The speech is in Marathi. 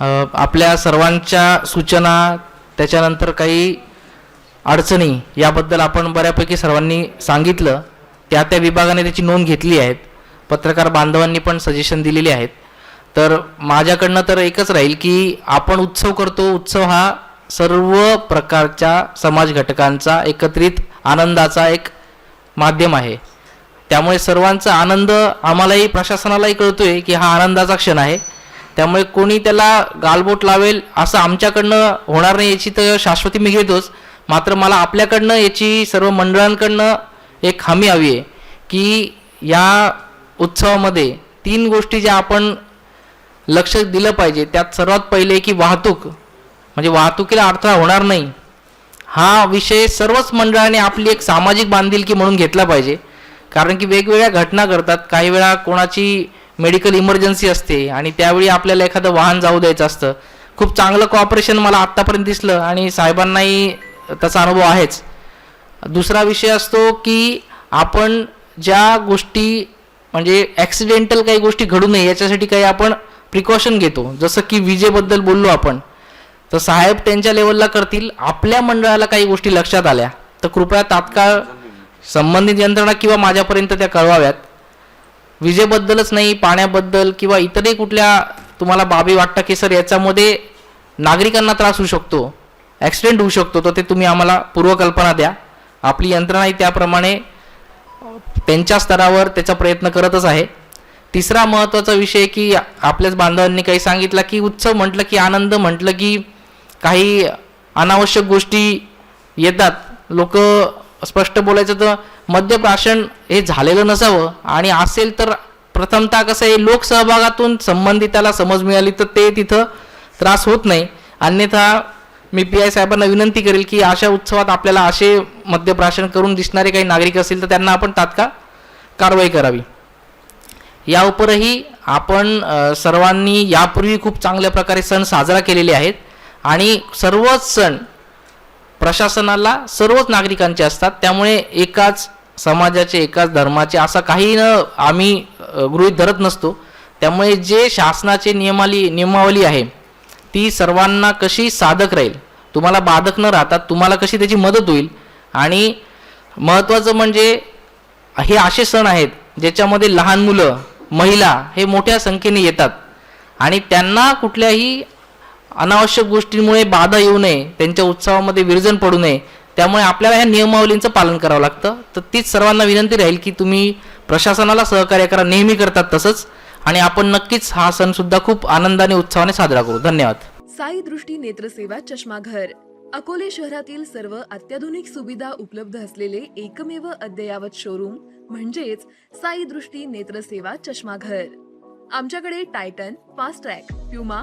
आपल्या सर्वांच्या सूचना त्याच्यानंतर काही अडचणी याबद्दल आपण बऱ्यापैकी सर्वांनी सांगितलं. त्या त्या विभागाने त्याची नोंद घेतली आहेत. पत्रकार बांधवांनी पण सजेशन दिलेली आहेत. तर माझ्याकडनं तर एकच राहील की आपण उत्सव करतो. उत्सव हा सर्व प्रकारच्या समाज घटकांचा एकत्रित आनंदाचा एक माध्यम आहे. त्यामुळे सर्वांचा आनंद आम्हालाही प्रशासनालाही कळतोय की हा आनंदाचा क्षण आहे. त्यामुळे कोणी त्याला गालबोट लावेल असं आमच्याकडनं होणार नाही याची तर शाश्वती मी घेतोच. मात्र मला आपल्याकडनं याची सर्व मंडळांकडनं एक हमी हवी आहे की या उत्सवामध्ये तीन गोष्टी ज्या आपण लक्ष दिलं पाहिजे. त्यात सर्वात पहिले की वाहतूक. म्हणजे वाहतुकीला अडथळा होणार नाही. हा विषय सर्वच मंडळाने आपली एक सामाजिक बांधिलकी म्हणून घेतला पाहिजे. कारण की वेगवेगळ्या घटना घडतात. काही वेळा कोणाची मेडिकल इमर्जन्सी असते आणि त्यावेळी आपल्याला एखादं वाहन जाऊ द्यायचं असतं. खूप चांगलं कॉपरेशन मला आत्तापर्यंत दिसलं आणि साहेबांनाही त्याचा अनुभव आहेच. दुसरा विषय असतो की आपण ज्या गोष्टी म्हणजे ॲक्सिडेंटल काही गोष्टी घडू नये याच्यासाठी काही आपण प्रिकॉशन घेतो. जसं की विजेबद्दल बोललो आपण. तर साहेब त्यांच्या लेवलला करतील. आपल्या मंडळाला काही गोष्टी लक्षात आल्या. तर कृपया तात्काळ संबंधित यंत्रणा किंवा माझ्यापर्यंत त्या कळवाव्यात. विजेबद्दलच नाही पाण्याबद्दल किंवा इतरही कुठल्या तुम्हाला बाबी वाटतं की सर याच्यामध्ये नागरिकांना त्रास होऊ शकतो ॲक्सिडेंट होऊ शकतो तर ते तुम्ही आम्हाला पूर्वकल्पना द्या. आपली यंत्रणाही त्याप्रमाणे त्यांच्या स्तरावर त्याचा प्रयत्न करतच आहे. तिसरा महत्त्वाचा विषय की आपल्याच बांधवांनी काही सांगितलं की उत्सव म्हटलं की आनंद म्हटलं की काही अनावश्यक गोष्टी येतात. लोक स्पष्ट बोलायचं तर मद्यप्राशन हे झालेलं नसावं. आणि असेल तर प्रथमतः कसं आहे लोकसहभागातून संबंधिताला समज मिळाली तर ते तिथं त्रास होत नाही. अन्यथा मी पी आय साहेबांना विनंती करेल की अशा उत्सवात आपल्याला असे मद्यप्राशन करून दिसणारे काही नागरिक असतील तर त्यांना आपण तात्काळ कारवाई करावी. या उपरही आपण सर्वांनी यापूर्वी खूप चांगल्या प्रकारे सण साजरा केलेले आहेत. आणि सर्वच सण प्रशासनाला सर्वच नागरिकांचे असतात. त्यामुळे एकाच समाजाचे एकाच धर्माचे असा काही न आम्ही गृहीत धरत नसतो. त्यामुळे जे शासनाचे नियमाली नियमावली आहे ती सर्वांना कशी साधक राहील? तुम्हाला बाधक न राहतात तुम्हाला कशी त्याची मदत होईल? आणि महत्त्वाचं म्हणजे हे असे सण आहेत ज्याच्यामध्ये लहान मुलं महिला हे मोठ्या संख्येने येतात. आणि त्यांना कुठल्याही अनावश्यक गोष्टींमुळे बाधा येऊ नये त्यांच्या उत्सवामध्ये विरजन पडू नये त्यामुळे आपल्याला ह्या नियमावलींचं पालन करावं लागतं. तर तीच सर्वांना विनंती राहील की तुम्ही प्रशासनाला सहकार्य करा नेहमी करतात तसंच. आणि आपण नक्कीच हा सण सुद्धा खूप आनंदाने उत्सवाने साजरा करू. धन्यवाद. साई दृष्टी नेत्रसेवा चष्माघर अकोले शहरातील सर्व अत्याधुनिक सुविधा उपलब्ध असलेले एकमेव अद्ययावत शोरूम म्हणजेच साई दृष्टी नेत्रसेवा चष्माघर. आमच्याकडे Titan Fastrack Puma